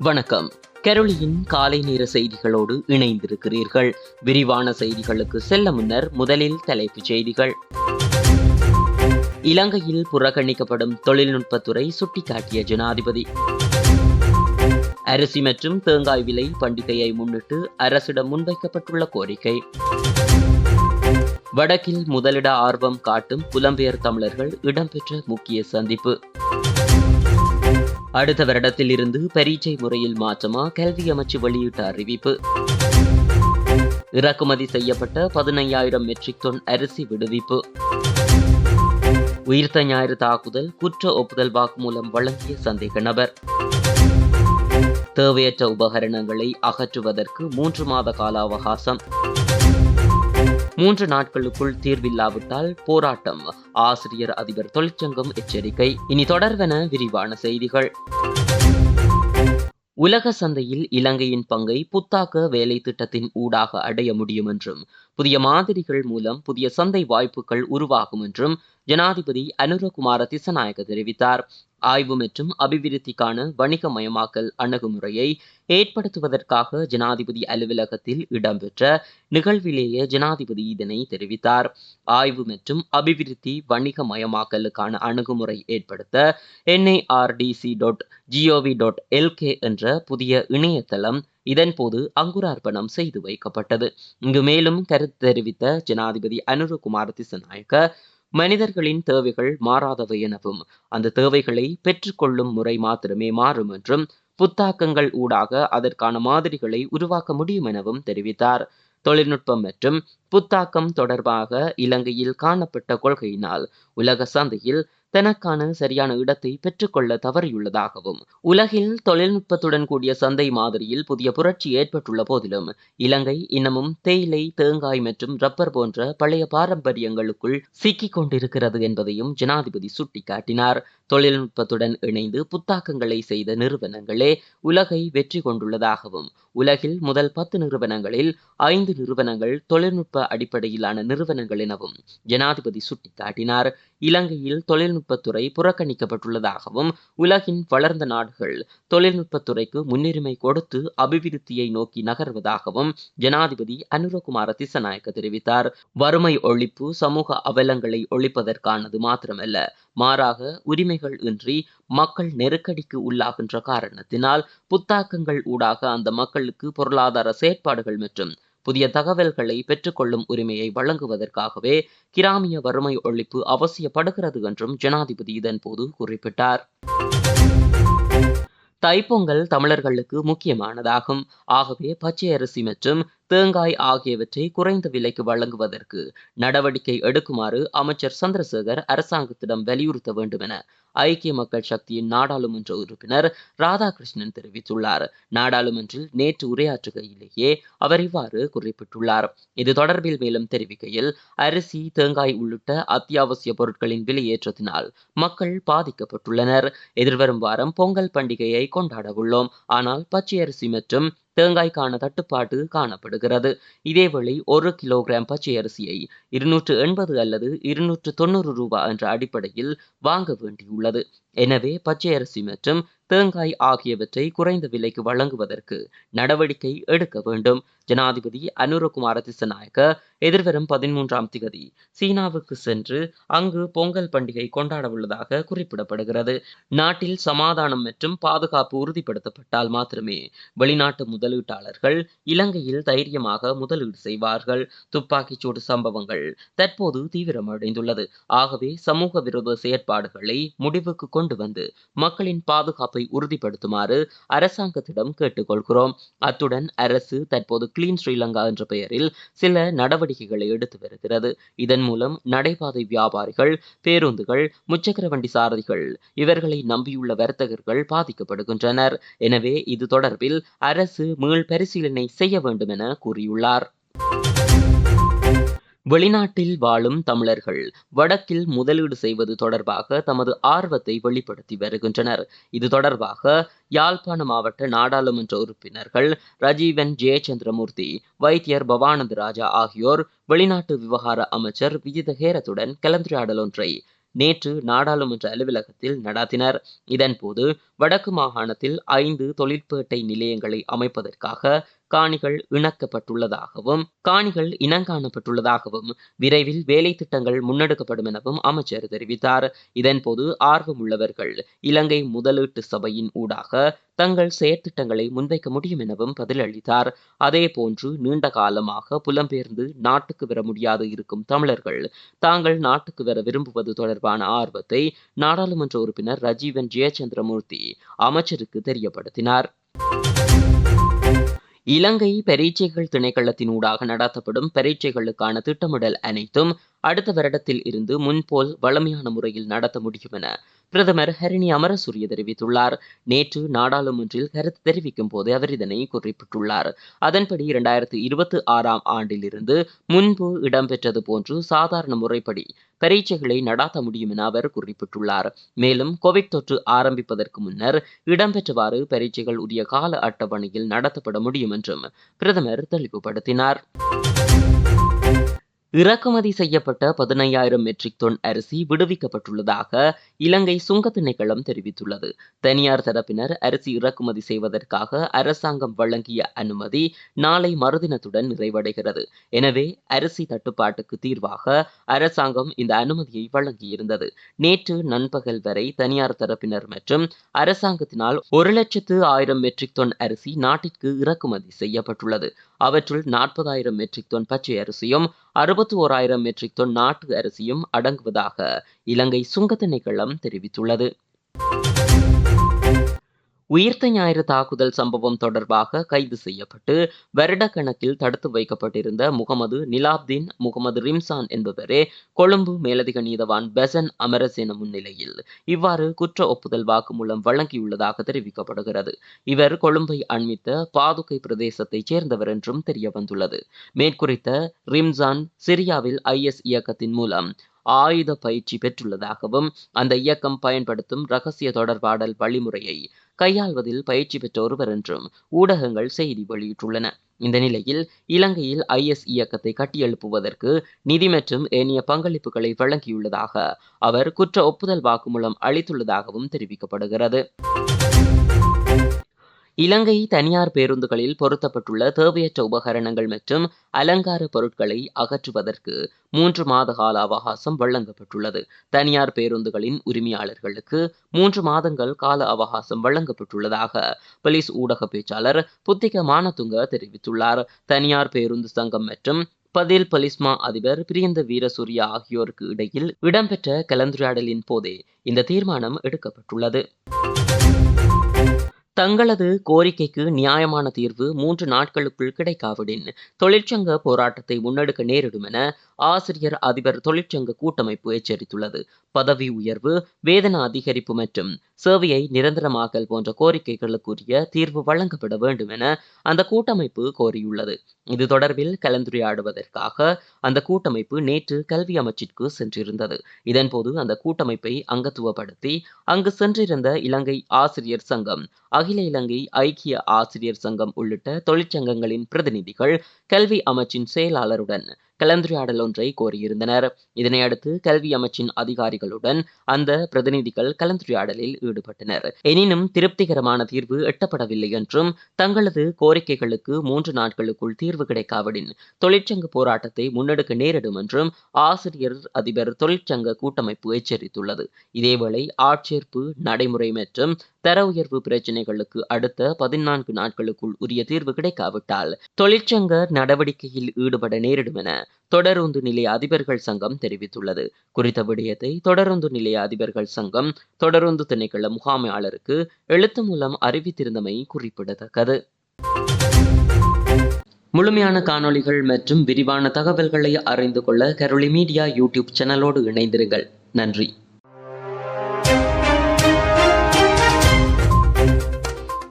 வணக்கம். கரோலியின் காலை நேர செய்திகளோடு இணைந்திருக்கிறீர்கள். விரிவான செய்திகளுக்கு செல்ல முன்னர் முதலில் தலைப்புச் செய்திகள். இலங்கையில் புறக்கணிக்கப்படும் தொழில்நுட்பத்துறை சுட்டிக்காட்டிய ஜனாதிபதி. அரிசி மற்றும் தேங்காய் விலை பண்டிகையை முன்னிட்டு அரசிடம் முன்வைக்கப்பட்டுள்ள கோரிக்கை. வடக்கில் முதலிட ஆர்வம் காட்டும் புலம்பெயர் தமிழர்கள் இடம்பெற்ற முக்கிய சந்திப்பு. அடுத்த வருடத்தில் இருந்து பரீட்சை முறையில் மாற்றமா கல்வி அமைச்சு வெளியிட்ட அறிவிப்பு. இறக்குமதி செய்யப்பட்ட பதினையாயிரம் மெட்ரிக் டன் அரிசி விடுவிப்பு. உயிர்த்த ஞாயிறு தாக்குதல் குற்ற ஒப்புதல் வாக்குமூலம் வழங்கிய சந்தேக நபர். தேவையற்ற உபகரணங்களை அகற்றுவதற்கு மூன்று மாத கால அவகாசம். மூன்று நாட்களுக்குள் தீர்வில்லாவிட்டால் போராட்டம். ஆசிரியர் அதிபர் தொழிற்சங்கம் எச்சரிக்கை. இனி தொடர்வென விரிவான செய்திகள். உலக சந்தையில் இலங்கையின் பங்கை புத்தாக்க வேலை திட்டத்தின் ஊடாக அடைய முடியும் என்றும் புதிய மாதிரிகள் மூலம் புதிய சந்தை வாய்ப்புகள் உருவாகும் என்றும் ஜனாதிபதி அனுரகுமார திசநாயக தெரிவித்தார். ஆய்வு மற்றும் அபிவிருத்திக்கான வணிகமயமாக்கல் அணுகுமுறையை ஏற்படுத்துவதற்காக ஜனாதிபதி அலுவலகத்தில் இடம்பெற்ற நிகழ்விலேயே ஜனாதிபதி இதனை தெரிவித்தார். ஆய்வு மற்றும் அபிவிருத்தி வணிகமயமாக்கலுக்கான அணுகுமுறை ஏற்படுத்த NIRDC dot GOV dot LK என்ற புதிய இணையதளம் இதன்போது அங்குரார்ப்பணம் செய்து வைக்கப்பட்டது. இங்கு மேலும் கருத்து தெரிவித்த ஜனாதிபதி அனுரகுமார் திசநாயக்க மனிதர்களின் தேவைகள் மாறாதவை எனவும் அந்த தேவைகளை பெற்றுக்கொள்ளும் முறை மாத்திரமே மாறும் என்றும் புத்தாக்கங்கள் ஊடாக அதற்கான மாதிரிகளை உருவாக்க முடியும் எனவும் தெரிவித்தார். தொழில்நுட்பம் மற்றும் புத்தாக்கம் தொடர்பாக இலங்கையில் காணப்பட்ட கொள்கையினால் உலக சந்தையில் தனக்கான சரியான இடத்தை பெற்றுக்கொள்ள தவறியுள்ளதாகவும் உலகில் தொழில்நுட்பத்துடன் கூடிய சந்தை மாதிரியில் புதிய புரட்சி ஏற்பட்டுள்ள போதிலும் இலங்கை இன்னமும் தேயிலை தேங்காய் மற்றும் ரப்பர் போன்ற பழைய பாரம்பரியங்களுக்குள் சிக்கிக் கொண்டிருக்கிறது என்பதையும் ஜனாதிபதி சுட்டிக்காட்டினார். தொழில்நுட்பத்துடன் இணைந்து புத்தாக்கங்களை செய்த நிறுவனங்களே உலகை வெற்றி கொண்டுள்ளதாகவும் உலகில் முதல் பத்து நிறுவனங்களில் ஐந்து நிறுவனங்கள் தொழில்நுட்ப அடிப்படையிலான நிறுவனங்கள் எனவும் ஜனாதிபதி சுட்டிக்காட்டினார். இலங்கையில் தொழில்நுட்பத்துறை புறக்கணிக்கப்பட்டுள்ளதாகவும் உலகின் வளர்ந்த நாடுகள் தொழில்நுட்பத்துறைக்கு முன்னுரிமை கொடுத்து அபிவிருத்தியை நோக்கி நகர்வதாகவும் ஜனாதிபதி அனுரகுமார திசநாயக்க தெரிவித்தார். வறுமை ஒழிப்பு சமூக அவலங்களை ஒழிப்பதற்கானது மாத்திரமல்ல மாறாக உரிமைகள் இன்றி மக்கள் நெருக்கடிக்கு உள்ளாகின்ற காரணத்தினால் புத்தாக்கங்கள் ஊடாக அந்த மக்களுக்கு பொருளாதார செயற்பாடுகள் மற்றும் புதிய தகவல்களை பெற்றுக்கொள்ளும் உரிமையை வழங்குவதற்காகவே கிராமிய வறுமை ஒழிப்பு அவசியப்படுகிறது என்றும் ஜனாதிபதி இதன்போது குறிப்பிட்டார். தைப்பொங்கல் தமிழர்களுக்கு முக்கியமானதாகும். ஆகவே பச்சை அரிசி மற்றும் தேங்காய் ஆகியவற்றை குறைந்த விலைக்கு வழங்குவதற்கு நடவடிக்கை எடுக்குமாறு அமைச்சர் சந்திரசேகர் அரசாங்கத்திடம் வலியுறுத்த வேண்டும் என ஐக்கிய மக்கள் சக்தியின் நாடாளுமன்ற உறுப்பினர் ராதாகிருஷ்ணன் தெரிவித்துள்ளார். நாடாளுமன்றில் நேற்று உரையாற்றுகையிலேயே அவர் இவ்வாறு குறிப்பிட்டுள்ளார். இது தொடர்பில் மேலும் தெரிவிக்கையில் அரிசி தேங்காய் உள்ளிட்ட அத்தியாவசிய பொருட்களின் விலையேற்றத்தினால் மக்கள் பாதிக்கப்பட்டுள்ளனர். எதிர்வரும் வாரம் பொங்கல் பண்டிகையை கொண்டாட உள்ளோம் ஆனால் பச்சை அரிசி மற்றும் தேங்காய்க்கான தட்டுப்பாடு காணப்படுகிறது. இதேவேளை ஒரு கிலோகிராம் பச்சை அரிசியை இருநூற்று எண்பது அல்லது இருநூற்று தொண்ணூறு ரூபாய் என்ற அடிப்படையில் வாங்க வேண்டியுள்ளது. எனவே பச்சை அரிசி மற்றும் தேங்காய் ஆகியவற்றை குறைந்த விலைக்கு வழங்குவதற்கு நடவடிக்கை எடுக்க வேண்டும். ஜனாதிபதி அனுரகுமார திசநாயக்க எதிர்வரும் பதிமூன்றாம் திகதி சீனாவுக்கு சென்று அங்கு பொங்கல் பண்டிகை கொண்டாட உள்ளதாக குறிப்பிடப்படுகிறது. நாட்டில் சமாதானம் மற்றும் பாதுகாப்பு உறுதிப்படுத்தப்பட்டால் மாத்திரமே வெளிநாட்டு முதலீட்டாளர்கள் இலங்கையில் தைரியமாக முதலீடு செய்வார்கள். துப்பாக்கிச்சூடு சம்பவங்கள் தற்போது தீவிரமடைந்துள்ளது. ஆகவே சமூக விரோத செயற்பாடுகளை முடிவுக்கு கொண்டு வந்து மக்களின் பாதுகாப்பு பாதுகாப்பை உறுதிப்படுத்துமாறு அரசாங்கத்திடம் கேட்டுக்கொள்கிறோம். அத்துடன் அரசு தற்போது கிளீன் ஸ்ரீலங்கா என்ற பெயரில் சில நடவடிக்கைகளை எடுத்து வருகிறது. இதன் மூலம் நடைபாதை வியாபாரிகள் பேருந்துகள் முச்சக்கர வண்டி சாரதிகள் இவர்களை நம்பியுள்ள வர்த்தகர்கள் பாதிக்கப்படுகின்றனர். எனவே இது தொடர்பில் அரசு மீள் பரிசீலனை செய்ய வேண்டும் என கூறியுள்ளார். வெளிநாட்டில் வாழும் தமிழர்கள் வடக்கில் முதலீடு செய்வது தொடர்பாக தமது ஆர்வத்தை வெளிப்படுத்தி வருகின்றனர். இது தொடர்பாக யாழ்ப்பாண மாவட்ட நாடாளுமன்ற உறுப்பினர்கள் ரஜீவன் ஜெயச்சந்திரமூர்த்தி வைத்தியர் பவானந்த ராஜா ஆகியோர் வெளிநாட்டு விவகார அமைச்சர் விஜிதஹேரத்துடன் கலந்துரையாடல் ஒன்றை நேற்று நாடாளுமன்ற அலுவலகத்தில் நடாத்தினர். இதன்போது வடக்கு மாகாணத்தில் ஐந்து தொழிற்பேட்டை நிலையங்களை அமைப்பதற்காக காணிகள் இணக்கப்பட்டுள்ளதாகவும் காணிகள் இனங்காணப்பட்டுள்ளதாகவும் விரைவில் வேலை திட்டங்கள் முன்னெடுக்கப்படும் எனவும் அமைச்சர் தெரிவித்தார். இதன்போது ஆர்வமுள்ளவர்கள் இலங்கை முதலீட்டு சபையின் ஊடாக தங்கள் செயற்திட்டங்களை முன்வைக்க முடியும் எனவும் பதிலளித்தார். அதே போன்று நீண்ட காலமாக புலம்பெயர்ந்து நாட்டுக்கு வர முடியாது இருக்கும் தமிழர்கள் தாங்கள் நாட்டுக்கு வர விரும்புவது தொடர்பான ஆர்வத்தை நாடாளுமன்ற உறுப்பினர் ரஜீவன் ஜெயச்சந்திரமூர்த்தி அமைச்சருக்கு தெரியப்படுத்தினார். இலங்கை பரீட்சைகள் திணைக்களத்தினூடாக நடத்தப்படும் பரீட்சைகளுக்கான திட்டமிடல் அனைத்தும் அடுத்த வருடத்தில் இருந்து முன்போல் வளமையான முறையில் நடத்த முடியும் என பிரதமர் ஹரிணி அமரசூரிய தெரிவித்துள்ளார். நேற்று நாடாளுமன்றில் கருத்து தெரிவிக்கும் போது அவர் இதனை குறிப்பிட்டுள்ளார். அதன்படி இரண்டாயிரத்தி இருபத்தி ஆறாம் ஆண்டிலிருந்து முன்பு இடம்பெற்றது போன்று சாதாரண முறைப்படி பரீட்சைகளை நடாத்த முடியும் என அவர் குறிப்பிட்டுள்ளார். மேலும் கோவிட் தொற்று ஆரம்பிப்பதற்கு முன்னர் இடம்பெற்றவாறு பரீட்சைகள் உரிய கால அட்டவணையில் நடத்தப்பட முடியும் என்றும் பிரதமர் தெளிவுபடுத்தினார். இறக்குமதி செய்யப்பட்ட பதினையாயிரம் மெட்ரிக் டன் அரிசி விடுவிக்கப்பட்டுள்ளதாக இலங்கை சுங்க திணைக்களம் தெரிவித்துள்ளது. தனியார் தரப்பினர் அரிசி இறக்குமதி செய்வதற்காக அரசாங்கம் வழங்கிய அனுமதி நாளை மறுதினத்துடன் நிறைவடைகிறது. எனவே அரிசி தட்டுப்பாட்டுக்கு தீர்வாக அரசாங்கம் இந்த அனுமதியை வழங்கியிருந்தது. நேற்று நண்பகல் வரை தனியார் தரப்பினர் மற்றும் அரசாங்கத்தினால் ஒரு லட்சத்து ஆயிரம் மெட்ரிக் டன் அரிசி நாட்டிற்கு இறக்குமதி செய்யப்பட்டுள்ளது. அவற்றுள் நாற்பதாயிரம் மெட்ரிக் டன் பச்சை அரிசியும் அறுபத்தி ஓராயிரம் மெட்ரிக் டன் நாட்டு அரிசியும் அடங்குவதாக இலங்கை சுங்க திணைக்களம் தெரிவித்துள்ளது. உயிர்த்த ஞாயிறு தாக்குதல் சம்பவம் தொடர்பாக கைது செய்யப்பட்டு வருடக்கணக்கில் தடுத்து வைக்கப்பட்டிருந்த முகமது நிலாப்தீன் முகமது ரிம்சான் என்பவரே கொழும்பு மேலதிக நீதவான் பெசன் அமரசேன முன்னிலையில் இவ்வாறு குற்ற ஒப்புதல் வாக்குமூலம் வழங்கியுள்ளதாக தெரிவிக்கப்படுகிறது. இவர் கொழும்பை அண்மித்த பாதுகை பிரதேசத்தைச் சேர்ந்தவர் என்றும் தெரிய வந்துள்ளது மேற்குறித்த ரிம்சான் சிரியாவில் ஐஎஸ் இயக்கத்தின் மூலம் ஆயுத பயிற்சி பெற்றுள்ளதாகவும் அந்த இயக்கம் பயன்படுத்தும் ரகசிய தொடர்பாடல் வழிமுறையை கையாள்வதில் பயிற்சி பெற்ற ஒருவர் என்றும் ஊடகங்கள் செய்தி வெளியிட்டுள்ளன. இந்த நிலையில் இலங்கையில் ஐஎஸ் இயக்கத்தை கட்டியெழுப்புவதற்கு நிதி மற்றும் ஏனைய பங்களிப்புகளை வழங்கியுள்ளதாக அவர் குற்ற ஒப்புதல் வாக்குமூலம் அளித்துள்ளதாகவும் தெரிவிக்கப்படுகிறது. இலங்கை தனியார் பேருந்துகளில் பொருத்தப்பட்டுள்ள தேவையற்ற உபகரணங்கள் மற்றும் அலங்கார பொருட்களை அகற்றுவதற்கு மூன்று மாத கால அவகாசம் வழங்கப்பட்டுள்ளது. தனியார் பேருந்துகளின் உரிமையாளர்களுக்கு மூன்று மாதங்கள் கால அவகாசம் வழங்கப்பட்டுள்ளதாக போலீஸ் ஊடக பேச்சாளர் புத்திக மானதுங்க தெரிவித்துள்ளார். தனியார் பேருந்து சங்கம் மற்றும் பதில் பலிஸ்மா அதிபர் பிரியந்த வீரசூர்யா ஆகியோருக்கு இடையில் இடம்பெற்ற கலந்துரையாடலின் போதே இந்த தீர்மானம் எடுக்கப்பட்டுள்ளது. தங்களது கோரிக்கைக்கு நியாயமான தீர்வு மூன்று நாட்களுக்குள் கிடைக்காவிடின். தொழிற்சங்க போராட்டத்தை முன்னெடுக்க நேரிடும் என ஆசிரியர் அதிபர் தொழிற்சங்க கூட்டமைப்பு எச்சரித்துள்ளது. பதவி உயர்வு வேதன அதிகரிப்பு மற்றும் சேவையை நிரந்தரமாக்கல் போன்ற கோரிக்கைகளுக்குரிய தீர்வு வழங்கப்பட வேண்டும் என அந்த கூட்டமைப்பு கோரியுள்ளது. இது தொடர்பில் கலந்துரையாடுவதற்காக அந்த கூட்டமைப்பு நேற்று கல்வி அமைச்சிற்கு சென்றிருந்தது. இதன்போது அந்த கூட்டமைப்பை அங்கத்துவப்படுத்தி அங்கு சென்றிருந்த இலங்கை ஆசிரியர் சங்கம் அகில இலங்கை ஐக்கிய ஆசிரியர் சங்கம் உள்ளிட்ட தொழிற்சங்கங்களின் பிரதிநிதிகள் கல்வி அமைச்சின் செயலாளருடன் கலந்துரையாடல் ஒன்றை கோரியிருந்தனர். இதனையடுத்து கல்வி அமைச்சின் அதிகாரிகளுடன் அந்த பிரதிநிதிகள் கலந்துரையாடலில் ஈடுபட்டனர். எனினும் திருப்திகரமான தீர்வு எட்டப்படவில்லை என்றும் தங்களது கோரிக்கைகளுக்கு மூன்று நாட்களுக்குள் தீர்வு கிடைக்காவிடின் தொழிற்சங்க போராட்டத்தை முன்னெடுக்க நேரிடும் என்றும் ஆசிரியர் அதிபர் தொழிற்சங்க கூட்டமைப்பு எச்சரித்துள்ளது. இதேவேளை ஆட்சேர்ப்பு நடைமுறை மற்றும் தர உயர்வு பிரச்சினைகளுக்கு அடுத்த பதினான்கு நாட்களுக்குள் உரிய தீர்வு கிடைக்காவிட்டால் தொழிற்சங்க நடவடிக்கையில் ஈடுபட நேரிடும் என தொடருந்து நிலைய அதிபர்கள் சங்கம் தெரிவித்துள்ளது. குறித்த விடயத்தை தொடருந்து நிலைய அதிபர்கள் சங்கம் தொடருந்து திணைக்கள முகாமையாளருக்கு எழுத்து மூலம் அறிவித்திருந்தமை குறிப்பிடத்தக்கது. முழுமையான காணொளிகள் மற்றும் விரிவான தகவல்களை அறிந்து கொள்ள கரோலி மீடியா யூடியூப் சேனலோடு இணைந்திருங்கள். நன்றி.